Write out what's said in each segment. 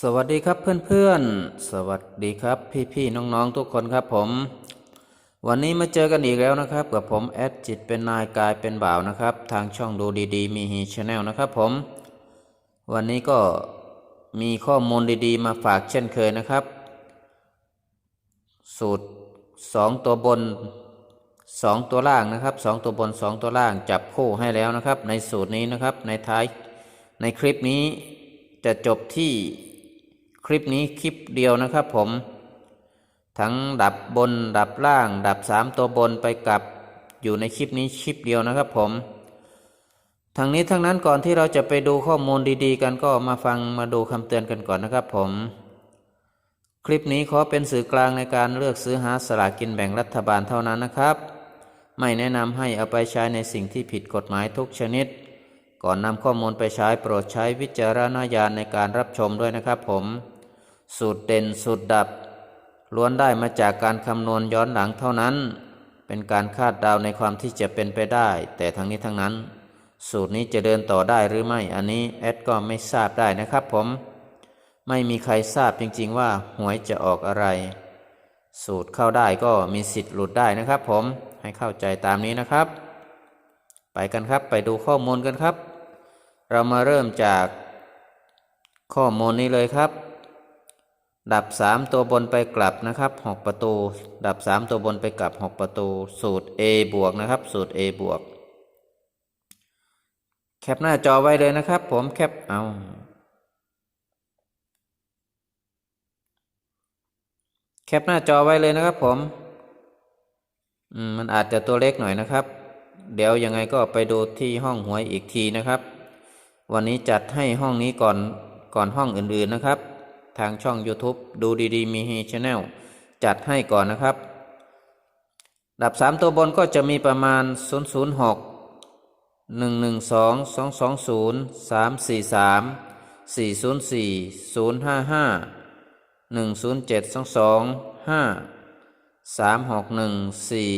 สวัสดีครับเพื่อนๆ สวัสดีครับพี่ๆน้องๆทุกคนครับผม วันนี้มาเจอกันอีกแล้วนะครับกับผมแอดจิตเป็นนายกายเป็นบ่าวนะครับ ทางช่องดูดีๆ มีฮีชาแนลนะครับผม วันนี้ก็มีข้อมูลดีๆ มาฝากเช่นเคยนะครับ สูตร 2 ตัวบน 2 ตัวล่างนะครับ 2 ตัวบน 2 ตัวล่างจับคู่ให้แล้วนะครับ ในสูตรนี้นะครับในท้ายในคลิปนี้จะจบที่ คลิปนี้คลิปเดียวนะครับผม ทั้งดับบนดับล่าง ดับ3ตัวบนไปกับอยู่ในคลิปนี้คลิปเดียวนะครับผมทั้งนี้ทั้งนั้นก่อนที่เราจะไปดูข้อมูลดีๆ กันก็มาฟังมาดูคำเตือนกันก่อนนะครับผม คลิปนี้ขอเป็นสื่อกลางในการเลือกซื้อหาสลากกินแบ่งรัฐบาลเท่านั้นนะครับ ไม่แนะนำให้เอาไปใช้ในสิ่งที่ผิดกฎหมายทุกชนิด ก่อนนำข้อมูลไปใช้โปรดใช้วิจารณญาณในการรับชมด้วยนะครับผม สูตรเด่นสูตรดับ ล้วนได้มาจากการคำนวณย้อนหลังเท่านั้น เป็นการคาดเดาในความที่จะเป็นไปได้ แต่ทั้งนี้ทั้งนั้น สูตรนี้จะเดินต่อได้หรือไม่ อันนี้แอดก็ไม่ทราบได้นะครับผม ไม่มีใครทราบจริงๆว่าหวยจะออกอะไร สูตรเข้าได้ก็มีสิทธิ์หลุดได้นะครับ ผมให้เข้าใจตามนี้นะครับ ไปกันครับไปดูข้อมูลกันครับ เรามาเริ่มจากข้อมูลนี้เลยครับ ดับ 3 ตัวบนไปกลับนะครับ 6 ประตู ดับ 3 ตัวบนไปกลับ 6 ประตู สูตร A บวกนะครับ สูตร A บวก แคปหน้าจอไว้เลยนะครับ ผมแคปเอาแคปหน้าจอไว้เลยนะครับผม อืม มันอาจจะตัวเล็กหน่อยนะครับ เดี๋ยวยังไงก็ไปดูที่ห้องหวยอีกทีนะครับ วันนี้จัดให้ห้องนี้ก่อนก่อนห้องอื่นๆนะครับ ทางช่อง YouTube ดูดีๆ มีฮีชาแนลจัดให้ก่อนนะครับ ดับ 3 ตัวบนก็จะมีประมาณ 006 112 220 343 404 055หนึ่งศูนย์เจ็ดสองสองห้าสามหกหนึ่งสี่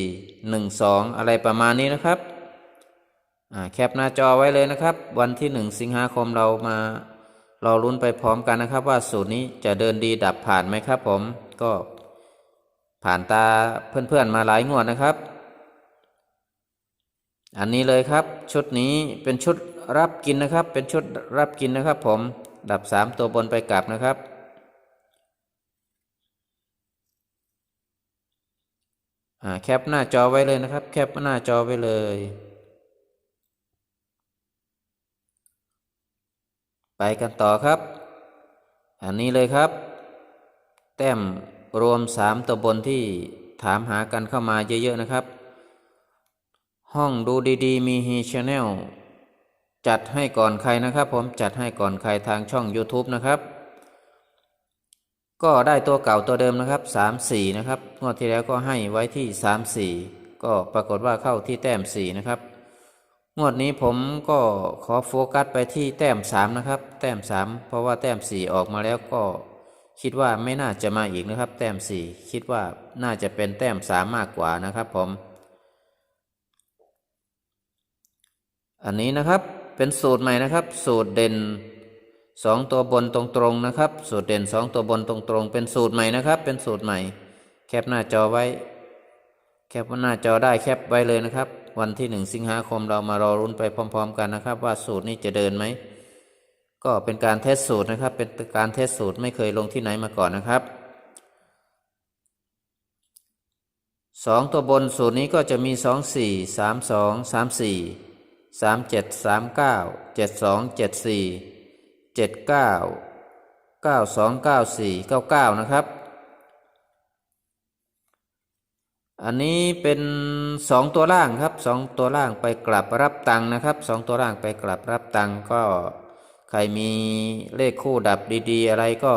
หนึ่งสองอะไรประมาณนี้นะครับอ่าแคปหน้าจอไว้เลยนะครับ วันที่หนึ่งสิงหาคมเรามา เรอลุ้นไปพร้อมกันนะครับ ว่าสูตรนี้จะเดินดีดับผ่านไหมครับ ผมก็ผ่านตาเพื่อนๆมาหลายงวดนะครับ อันนี้เลยครับ ชุดนี้เป็นชุดรับกินนะครับ เป็นชุดรับกินนะครับ ผมดับสามตัวบนไปกลับนะครับอ่าแคปหน้าจอไว้เลยนะครับ แคปหน้าจอไว้เลย ไปกันต่อครับ อันนี้เลยครับ แต้มรวมสามตัวบนที่ถามหากันเข้ามาเยอะ ๆ นะครับ ห้องดูดีๆ มีฮีชาแนลจัดให้ก่อนใครนะครับ ผมจัดให้ก่อนใครทางช่อง YouTube นะครับ ก็ได้ตัวเก่าตัวเดิมนะครับสามสี่นะครับงวดที่แล้วก็ให้ไว้ที่สามสี่ก็ปรากฏว่าเข้าที่แต้มสี่นะครับ งวดนี้ผมก็ขอโฟกัสไปที่แต้มสามนะครับ แต้มสามเพราะว่าแต้มสี่ออกมาแล้วก็คิดว่าไม่น่าจะมาอีกนะครับ แต้มสี่คิดว่าน่าจะเป็นแต้มสามมากกว่านะครับผม อันนี้นะครับเป็นสูตรใหม่นะครับ สูตรเด่นสองตัวบนตรงๆนะครับ สูตรเด่นสองตัวบนตรงๆ เป็นสูตรใหม่นะครับ เป็นสูตรใหม่ แคปหน้าจอไว้ แคปหน้าจอได้แคปไว้เลยนะครับ วันที่หนึ่งสิงหาคมเรามารอรุ้นไปพร้อม ๆ กันนะครับ ว่าสูตรนี้จะเดินไหมก็เป็นการเทสสูตรนะครับ เป็นการเทสสูตรไม่เคยลงที่ไหนมาก่อนนะครับสองตัวบนสูตรนี้ก็จะมีสองสี่สามสองสามสี่สามเจ็ดสามเก้าเจ็ดสองเจ็ดสี่เจ็ดเก้าเก้าสองเก้าสี่เก้าเก้านะครับ อันนี้เป็นสองตัวล่างครับสองตัวล่างไปกลับรับตังค์นะครับสองตัวล่างไปกลับรับตังค์ก็ใครมีเลขคู่ดับดีๆ อะไรก็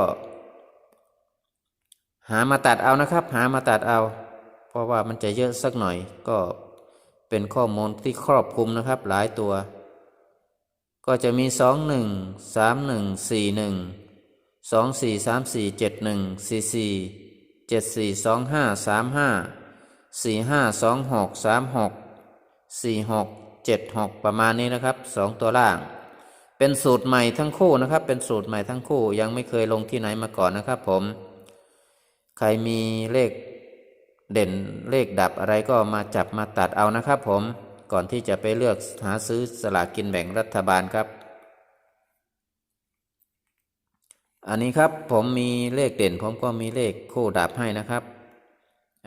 หามาตัดเอานะครับ หามาตัดเอา เพราะว่ามันจะเยอะสักหน่อยก็เป็นข้อมูลที่ครอบคลุมนะครับ หลายตัว ก็จะมีสองหนึ่งสามหนึ่งสี่หนึ่งสองสี่ สามสี่เจ็ดหนึ่งสี่สี่เจ็ดสี่สองห้าสามห้าสี่ห้าสองหกสามหกสี่หกเจ็ดหกประมาณนี้นะครับสองตัวล่าง เป็นสูตรใหม่ทั้งคู่นะครับ เป็นสูตรใหม่ทั้งคู่ยังไม่เคยลงที่ไหนมาก่อนนะครับผม ใครมีเลขเด่นเลขดับอะไรก็มาจับมาตัดเอานะครับผมก่อนที่จะไปเลือกหาซื้อสลากกินแบ่งรัฐบาลครับ อันนี้ครับผมมีเลขเด่นผมก็มีเลขคู่ดับให้นะครับ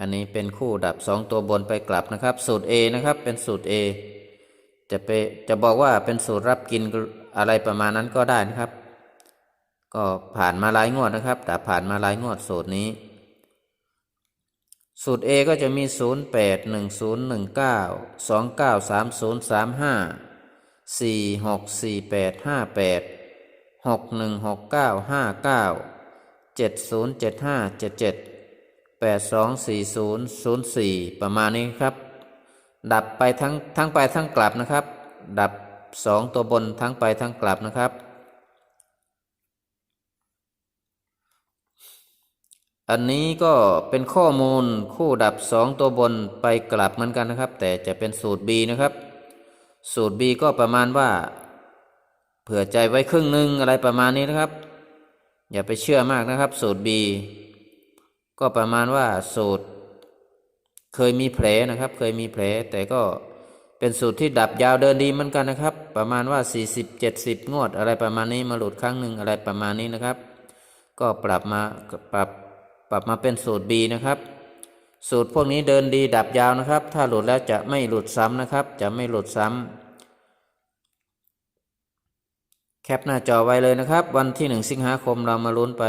อันนี้เป็นคู่ดับสองตัวบนไปกลับนะครับ สูตร A นะครับ เป็นสูตร A จะไปจะบอกว่าเป็นสูตรรับกินอะไรประมาณนั้นก็ได้นะครับ ก็ผ่านมาหลายงวดนะครับ แต่ผ่านมาหลายงวดสูตรนี้ สูตร A ก็จะมี 0 8 1 0 1 9 2 9 3 0 3 5 4 6 4 8 5 8 6 1 6 9 5 9 7 0 7 5 7 7 8 2 4 0 0 4 ประมาณนี้ครับ ดับไปทั้งทั้งไปทั้งกลับนะครับ ดับ 2 ตัวบนทั้งไปทั้งกลับนะครับ อันนี้ก็เป็นข้อมูลคู่ดับ 2 ตัวบนไปกลับเหมือนกันนะครับ แต่จะเป็นสูตร B นะครับ สูตร B ก็ประมาณว่า เผื่อใจไว้ครึ่งหนึ่งอะไรประมาณนี้นะครับ อย่าไปเชื่อมากนะครับ สูตร B ก็ประมาณว่าสูตร เคยมีแผลนะครับ เคยมีแผลแต่ก็เป็นสูตรที่ดับยาวเดินดีเหมือนกันนะครับ ประมาณว่า 40 70 งวด อะไรประมาณนี้มาหลุดครั้งหนึ่งอะไรประมาณนี้นะครับ ก็ปรับมาปรับปรับมาเป็นสูตร B นะครับ สูตรพวกนี้เดินดีดับยาวนะครับ ถ้าหลุดแล้วจะไม่หลุดซ้ำนะครับ จะไม่หลุดซ้ำแคปหน้าจอไว้เลยนะครับ วันที่ 1 สิงหาคมเรามาลุ้นไป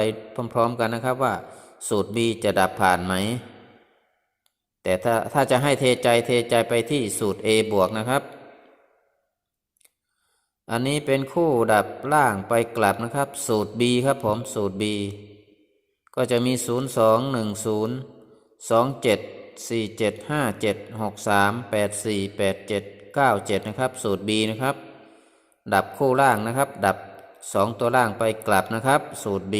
พร้อม ๆ กันนะครับว่า สูตร B จะดับผ่านไหม แต่ถ้าถ้าจะให้เทใจเทใจไปที่สูตร A บวกนะครับ อันนี้เป็นคู่ดับล่างไปกลับนะครับ สูตร B ครับผมสูตร B ก็จะมี 0 2 1 0 2 7 4 7 5 7 6 3 8 4 8 7 9 7 นะครับ สูตร B นะครับ ดับคู่ล่างนะครับ ดับ 2 ตัวล่างไปกลับนะครับ สูตร B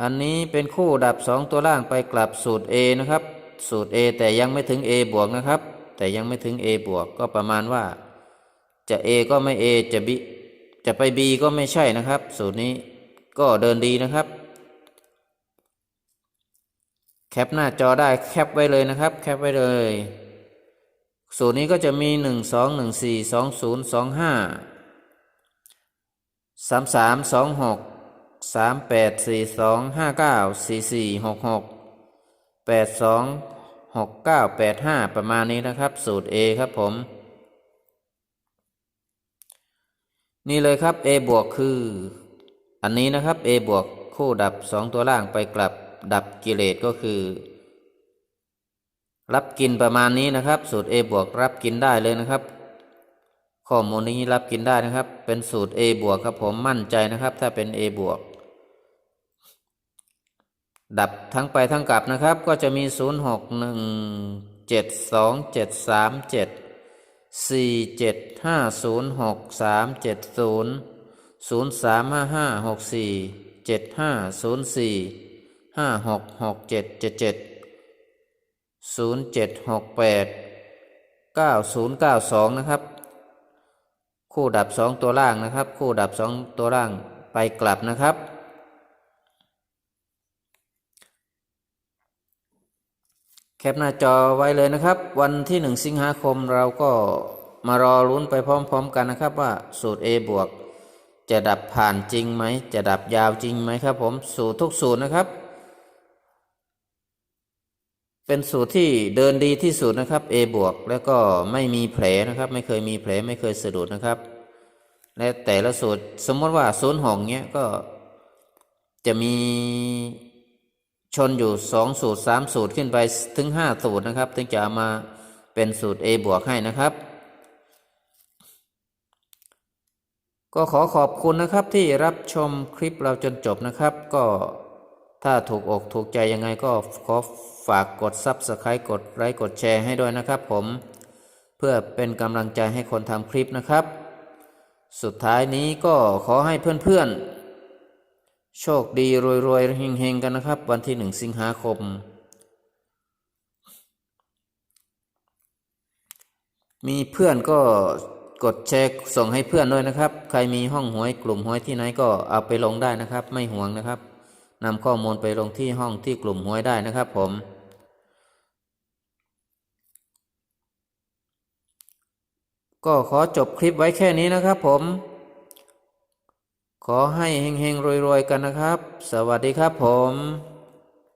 อันนี้เป็นคู่ดับ2ตัวล่างไปกลับสูตร A นะครับ สูตร A แต่ยังไม่ถึง A บวกนะครับ แต่ยังไม่ถึง A บวกก็ประมาณว่า จะ A ก็ไม่ A จะ B จะไป B ก็ไม่ใช่นะครับ สูตรนี้ก็เดินดีนะครับ แคปหน้าจอได้แคปไว้เลยนะครับ แคปไว้เลย สูตรนี้ก็จะมี 1 2 1 4 2 0 2 5 3 3 2 6 3 8 4 2 5 9 4 4 6 6 8 2 6 9 8 5ปดสองหกเก้าแปดห้าประมาณนี้นะครับ สูตร A ครับผม นี่เลยครับ A บวกคือ อันนี้นะครับ A บวกคู่ดับ2ตัวล่างไปกลับดับกิเลสก็คือ รับกินประมาณนี้นะครับ สูตร A บวกรับกินได้เลยนะครับข้อมูลนี้รับกินได้นะครับ เป็นสูตร A บวกครับผมมั่นใจนะครับ ถ้าเป็น A บวก ดับทั้งไปทั้งกลับนะครับ ก็จะมี 0 6 1 7 2 7 3 7 4 7 5 0 6 3 7 0 0 3 5 5 6 4 7 5 0 4 5 6 6 7 7 7 0 7 6 8 9 0 9 2 นะครับ คู่ดับ 2 ตัวล่างนะครับ คู่ดับ 2 ตัวล่างไปกลับนะครับ แคปหน้าจอไว้เลยนะครับ วันที่ 1 สิงหาคมเราก็มารอลุ้นไปพร้อม ๆ กันนะครับว่าสูตร A บวกจะดับผ่านจริงไหม จะดับยาวจริงไหมครับผมสูตรทุกสูตรนะครับ เป็นสูตรที่เดินดีที่สุดนะครับ A บวกแล้วก็ไม่มีแผลนะครับ ไม่เคยมีแผลไม่เคยสะดุดนะครับ และแต่ละสูตรสมมติว่าศูนย์หงเนี้ยก็จะมี ชนอยู่สองสูตรสามสูตรขึ้นไปถึงห้าสูตรนะครับ ถึงจะมาเป็นสูตร A บวกให้นะครับ ก็ขอขอบคุณนะครับที่รับชมคลิปเราจนจบนะครับ ก็ถ้าถูกอกถูกใจยังไงก็ขอฝากกด Subscribe กดไลค์กดแชร์ให้ด้วยนะครับผม เพื่อเป็นกำลังใจให้คนทำคลิปนะครับ สุดท้ายนี้ก็ขอให้เพื่อนๆ โชคดี รวยๆเฮงๆ กันนะครับ วันที่หนึ่งสิงหาคม มีเพื่อนก็กดแชร์ส่งให้เพื่อนด้วยนะครับ ใครมีห้องหวยกลุ่มหวยที่ไหนก็เอาไปลงได้นะครับ ไม่ห่วงนะครับนำข้อมูลไปลงที่ห้องที่กลุ่มหวยได้นะครับ ผม ก็ขอจบคลิปไว้แค่นี้นะครับผม ขอให้เฮงๆรวยๆกันนะครับ สวัสดีครับผม